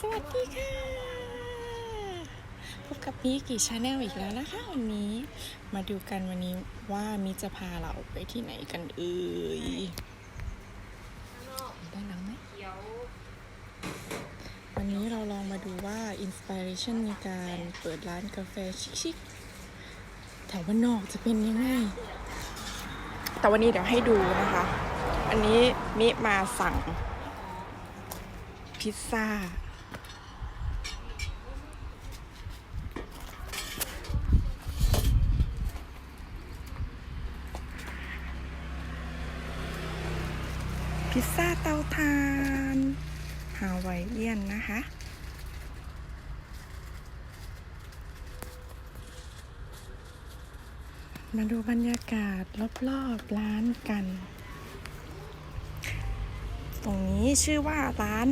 สวัสดีค่ะ พบกับมีกี่ชาแนลอีกแล้วนะคะ วันนี้มาดูกันวันนี้ว่ามีจะพาเราไปที่ไหนกันเอ่ยได้น้ำไหมวันนี้เราลองมาดูว่าอินสปิเรชันในการเปิดร้านกาแฟชิคๆแถวบ้านนอกจะเป็นยังไง แต่วันนี้เดี๋ยวให้ดูนะคะ อันนี้มิมาสั่งพิซซ่า พิซซ่าเตาถ่านฮาวายเอียนนะคะ มาดูบรรยากาศรอบๆร้านกัน ตรงนี้ชื่อว่าร้าน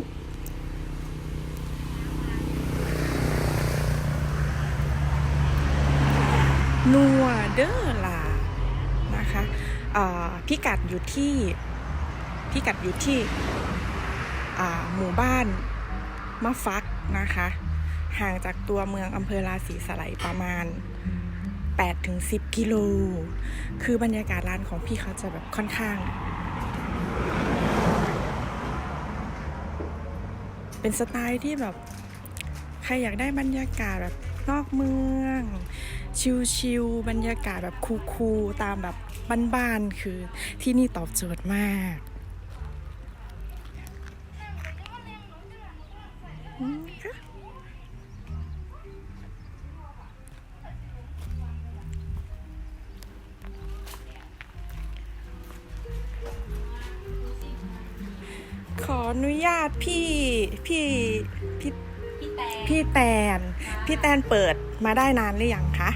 นัวเดอร์ลานะคะพิกัดอยู่ที่ พิกัดอยู่ที่หมู่บ้านมะฟักนะคะ ห่างจากตัวเมืองอำเภอราศีสไลประมาณ8-10 กิโล คือบรรยากาศร้านของพี่เขาจะแบบค่อนข้าง เป็นสไตล์ที่แบบ ใครอยากได้บรรยากาศแบบนอกเมือง ชิลๆบรรยากาศแบบคูลๆตามแบบบ้านๆคือที่นี่ตอบโจทย์มาก ออนุญาตพี่พี่พี่พี่แตนพี่แตน พี่แตนเปิดมาได้นานหรือยังคะ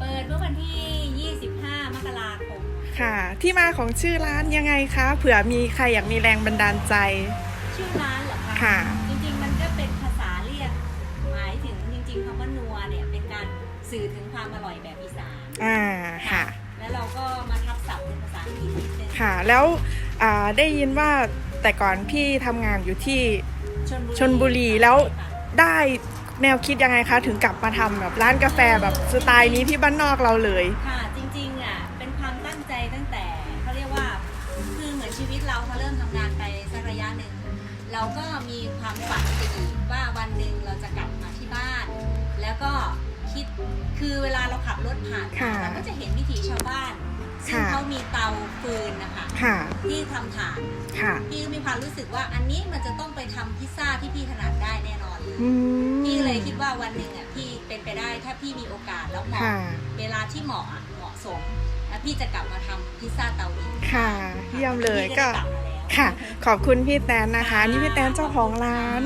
เปิดเมื่อวันที่ 25 มกราคม ค่ะ ที่มาของชื่อร้านยังไงคะ เผื่อมีใครอยากมีแรงบันดาลใจ ชื่อร้านเหรอคะค่ะ จริงๆ มันก็เป็นภาษาเรียก หมายถึงจริงๆคำว่านัวเนี่ยเป็นการสื่อถึงความอร่อยแบบอีสานอ่าค่ะ แล้วเราก็มาทับศัพท์เป็นภาษาอังกฤษนิดนึงค่ะ แล้วอ่าได้ยินว่า แต่ก่อนพี่ทำงานอยู่ที่ชลบุรีแล้วใช่ค่ะได้แนวคิดยังไงคะ ถึงกลับมาทำแบบร้านกาแฟแบบสไตล์นี้ที่บ้านนอกเราเลย ค่ะ จริงๆอะเป็นความตั้งใจตั้งแต่เขาเรียกว่าคือเหมือนชีวิตเราพอเริ่มทำงานไปสักระยะหนึ่งเราก็มีความฝันไปอีกว่าวันหนึ่งเราจะกลับมาที่บ้าน แล้วก็คิดคือเวลาเราขับรถผ่านค่ะเราก็จะเห็นวิถีชาวบ้าน ซึ่งค่ะ เขามีเตาฟืนนะคะค่ะ ที่ทำถ่านค่ะ พี่ก็มีความรู้สึกว่าอันนี้มันจะต้องไปทำพิซซ่าที่พี่ถนัดได้แน่นอนเลยอืมพี่เลยคิดว่าวันหนึ่งอะพี่เป็นไปได้ถ้าพี่มีโอกาสแล้วเหมาะค่ะ เวลาที่เหมาะอะเหมาะสมแล้วพี่จะกลับมาทำพิซซ่าเตานี้ค่ะ เยี่ยมเลยพี่ก็ ได้ลับมาแล้วค่ะ ขอบคุณพี่แตนนะคะ นี่พี่แตนเจ้าของร้าน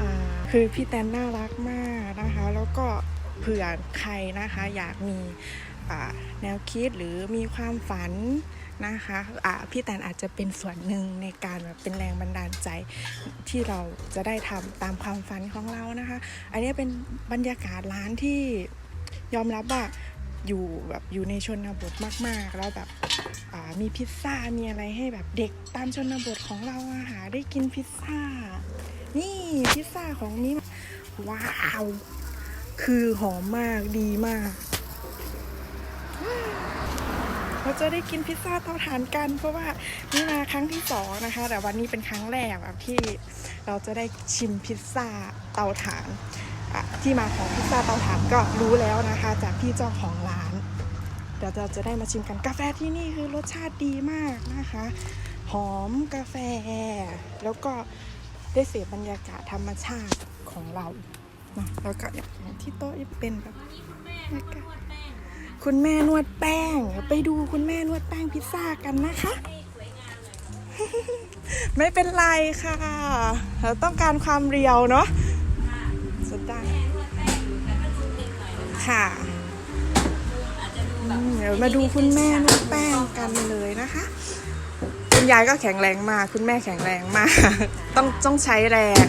อ่าคือพี่แตนน่ารักมากนะคะ แล้วก็เผื่อใครนะคะอยากมีอ่า แนวคิดหรือมีความฝันนะคะอ่าพี่แตนอาจจะเป็นส่วนหนึ่งในการแบบเป็นแรงบันดาลใจที่เราจะได้ทำตามความฝันของเรานะคะ อันนี้เป็นบรรยากาศร้านที่ยอมรับว่าอยู่แบบอยู่ในชนบทมาก ๆ แล้วแบบมีพิซซ่ามีอะไรให้แบบเด็กตามชนบทของเราอาหาได้กินพิซซ่า นี่พิซซ่าของนี้ว้าว คือหอมมากดีมาก เราจะได้กินพิซซ่าเตาถ่านกัน เพราะว่านี่มาครั้งที่สองนะคะ แต่วันนี้เป็นครั้งแรกแบบที่เราจะได้ชิมพิซซ่าเตาถ่านที่มาของพิซซ่าเตาถ่านก็รู้แล้วนะคะ จากพี่เจ้าของร้านเดี๋ยวเราจะได้มาชิมกันกาแฟที่นี่คือรสชาติดีมากนะคะ หอมกาแฟ แล้วก็ได้เสพบรรยากาศธรรมชาติของเราเนาะแล้วก็อย่างที่โต๊ะเป็นแบบนนี้คุณแม่นวดแป้ง คุณแม่นวดแป้ง ไปดูคุณแม่นวดแป้งพิซซ่ากันนะคะ ไม่เป็นไรค่ะ เราต้องการความเรียวเนาะค่ะสุดได้ค่ะเดี๋ยวมาดูคุณแม่นวดแป้งกันเลยนะคะ คุณยายก็แข็งแรงมาก คุณแม่แข็งแรงมาก ต้องต้องใช้แรง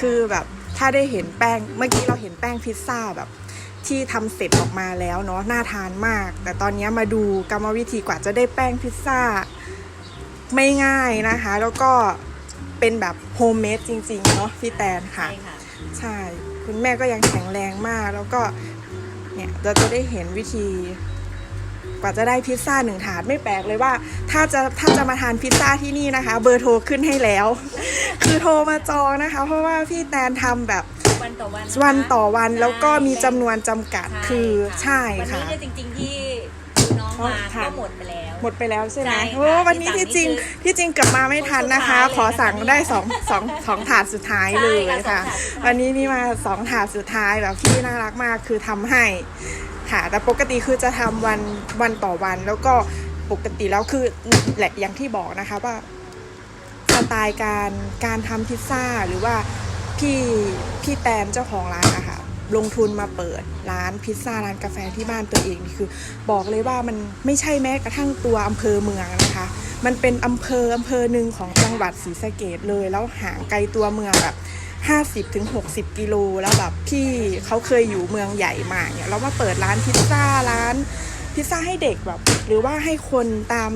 คือแบบถ้าได้เห็นแป้ง เมื่อกี้เราเห็นแป้งพิซซ่าแบบ ที่ทำเสร็จออกมาแล้วเนาะน่าทานมาก แต่ตอนนี้มาดูกรรมวิธีกว่าจะได้แป้งพิซซ่า ไม่ง่ายนะคะ แล้วก็เป็นแบบโฮมเมดจริงๆเนาะพี่แตนค่ะ ใช่ค่ะ ใช่ คุณแม่ก็ยังแข็งแรงมาก แล้วก็เนี่ยเราจะได้เห็นวิธี กว่าจะได้พิซซ่าหนึ่งถาดไม่แปลกเลยว่า ถ้าจะถ้าจะมาทานพิซซ่าที่นี่นะคะ เบอร์โทรขึ้นให้แล้ว คือโทรมาจองนะคะ เพราะว่าพี่แตนทำแบบ วันต่อวันนะคะวันต่อวันใช่แล้วก็มีจำนวนจำกัดใช่คือใช่วันค่ะ นี้เนี่ยจริงๆที่น้องมาค่ะ ก็หมดไปแล้ว หมดไปแล้วใช่ไหมใช่ค่ะโอ้วันนี้ที่ที่จริงสั่งนี่คือที่จริงกลับมาไม่ทันนะคะคนสุดท้ายเลยขอสั่งนะคะได้สองสองสองถาดสุดท้ายเลยใช่ค่ะค่ะ สองถาดสุดท้าย วันนี้นี่มาสองถาดสุดท้ายแบบพี่น่ารักมากคือทำให้ค่ะแต่ปกติคือจะทำวันวันต่อวัน แล้วก็ปกติแล้วคือแหละอย่างที่บอกนะคะว่าสไตล์การการทำพิซซ่าหรือว่า พี่พี่แตนเจ้าของร้านนะคะลงทุนมาเปิดร้านพิซซ่าร้านกาแฟที่บ้านตัวเองนี่คือ บอกเลยว่ามันไม่ใช่แม้กระทั่งตัวอำเภอเมืองนะคะ มันเป็นอำเภออำเภอหนึ่งของจังหวัดศรีสะเกดเลยแล้วห่างไกลตัวเมืองแบบ50ถึง60 กิโลแล้วแบบพี่เขาเคยอยู่เมืองใหญ่มาเนี่ยเรามาเปิดร้านพิซซ่าร้านพิซซ่าให้เด็กแบบ หรือว่าให้คนตาม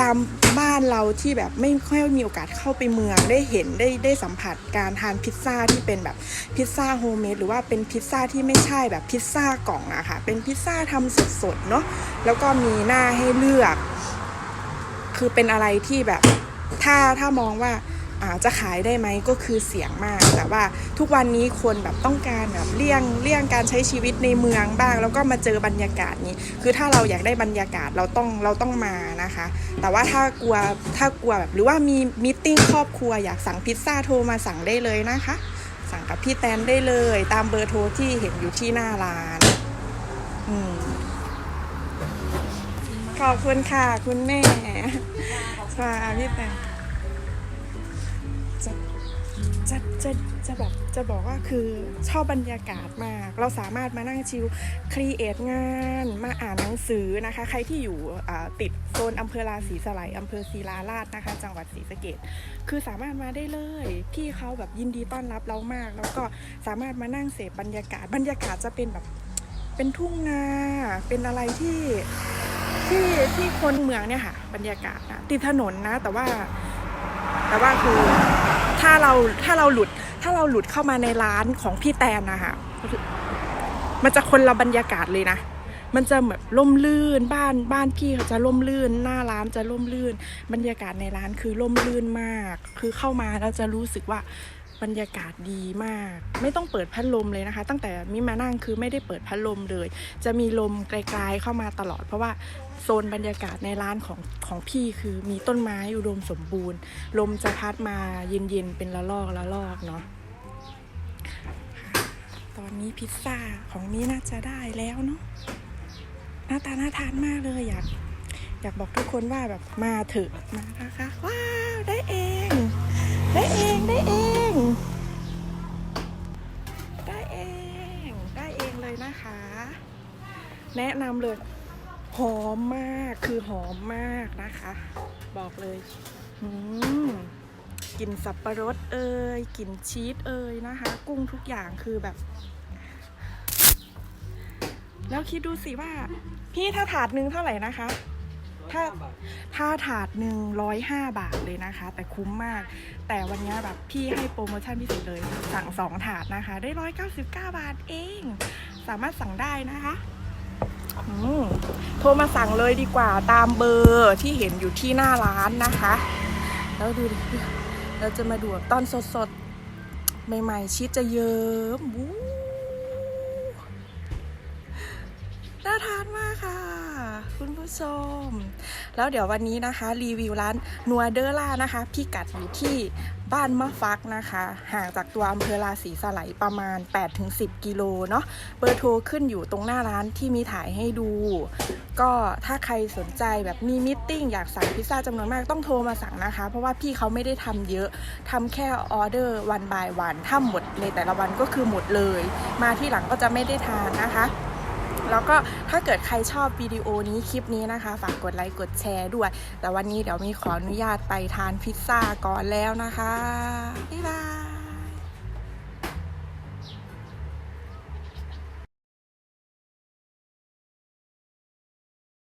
ตาม บ้านเราที่แบบไม่ค่อยมีโอกาสเข้าไปเมืองได้เห็นได้ได้สัมผัสการทานพิซซ่าที่เป็นแบบพิซซ่าโฮมเมดหรือว่าเป็นพิซซ่าที่ไม่ใช่แบบพิซซ่ากล่องอะค่ะเป็นพิซซ่าทำสดๆเนาะแล้วก็มีหน้าให้เลือก คือเป็นอะไรที่แบบถ้าถ้ามองว่า อ่าจะขายได้ไหมก็คือเสี่ยงมาก แต่ว่าทุกวันนี้คนแบบต้องการแบบเลี่ยงเลี่ยงการใช้ชีวิตในเมืองบ้าง แล้วก็มาเจอบรรยากาศนี้ คือถ้าเราอยากได้บรรยากาศเราต้องเราต้องมานะคะ แต่ว่าถ้ากลัวถ้ากลัวแบบหรือว่ามีมิ팅ครอบครัวอยากสั่งพิซซ่าโทรมาสั่งได้เลยนะคะ สั่งกับพี่แตนได้เลย ตามเบอร์โทรที่เห็นอยู่ที่หน้าร้านอืมขอบคุณค่ะ คุณแม่ค่ะพี่แตน จะจะจะแบบจะบอกว่าคือชอบบรรยากาศมาก เราสามารถมานั่งชิลครีเอทงานมาอ่านหนังสือนะคะ ใครที่อยู่ติดโซนอำเภอราศีสไลยอำเภอศรีลาราชนะคะ จังหวัดศรีสะเกดคือสามารถมาได้เลยพี่เขาแบบยินดีต้อนรับเรามาก แล้วก็สามารถมานั่งเสพบรรยากาศ บรรยากาศจะเป็นแบบเป็นทุ่งนาเป็นอะไรที่ที่ที่คนเมืองเนี่ยค่ะ บรรยากาศนะติดถนนนะ แต่ว่าแต่ว่าคือ ถ้าเราถ้าเราหลุดถ้าเราหลุดเข้ามาในร้านของพี่แตนนะคะมันจะคนละบรรยากาศเลยนะ มันจะแบบล่มลื่นบ้านบ้านพี่เขาจะล่มลื่น หน้าร้านจะล่มลื่น บรรยากาศในร้านคือล่มลื่นมาก คือเข้ามาแล้วจะรู้สึกว่า บรรยากาศดีมาก ไม่ต้องเปิดพัดลมเลยนะคะ ตั้งแต่มิมานั่งคือไม่ได้เปิดพัดลมเลย จะมีลมไกลๆเข้ามาตลอด เพราะว่าโซนบรรยากาศในร้านของของพี่คือมีต้นไม้อุดมสมบูรณ์ ลมจะพัดมาเย็นๆเป็นละลอกละลอกเนาะตอนนี้พิซซ่าของนี้น่าจะได้แล้วเนาะหน้าตาน่าทานมากเลยอยากอยากบอกทุกคนว่าแบบมาเถอะมานะคะว้าวได้เอง ได้เองได้เอง ได้เอง ได้เองเลยนะคะ แนะนำเลย หอมมากคือหอมมากนะคะ บอกเลยอืมกลิ่นสับประรดเอ่ยกลิ่นชีสเอ่ยนะคะ กุ้งทุกอย่างคือแบบ แล้วคิดดูสิว่า พี่ถ้าถาดหนึ่งเท่าไหร่นะคะ ถ้าถ้าถาดหนึ่งร้อยห้าบาทเลยนะคะ แต่คุ้มมาก แต่วันนี้แบบพี่ให้โปรโมชั่นพิเศษเลย สั่งสองถาดนะคะ ได้ร้อยเก้าสิบเก้าบาทเอง สามารถสั่งได้นะคะโทรมาสั่งเลยดีกว่าตามเบอร์ที่เห็นอยู่ที่หน้าร้านนะคะ แล้วดูดิเราจะมาดูตอนสดๆ ใหม่ๆ ชีสจะเยิ้มน่าทานมากค่ะ คุณผู้ชม แล้วเดี๋ยววันนี้นะคะรีวิวร้านนัวเดอร์ล่านะคะพี่กัดอยู่ที่บ้านมะฟักนะคะ ห่างจากตัวอำเภอราศีสไลประมาณ 8-10 กิโลเนาะเบอร์โทรขึ้นอยู่ตรงหน้าร้านที่มีถ่ายให้ดู ก็ถ้าใครสนใจแบบมีมิทติ้งอยากสั่งพิซซ่าจำนวนมากต้องโทรมาสั่งนะคะ เพราะว่าพี่เขาไม่ได้ทำเยอะทำแค่ออเดอร์วันบายวันถ้าหมดในแต่ละวันก็คือหมดเลย มาที่หลังก็จะไม่ได้ทานนะคะ แล้วก็ถ้าเกิดใครชอบวิดีโอนี้คลิปนี้นะคะ ฝากกดไลค์กดแชร์ด้วย แต่วันนี้เดี๋ยวมีขออนุญาตไปทานพิซซ่าก่อนแล้วนะคะบ๊ายบาย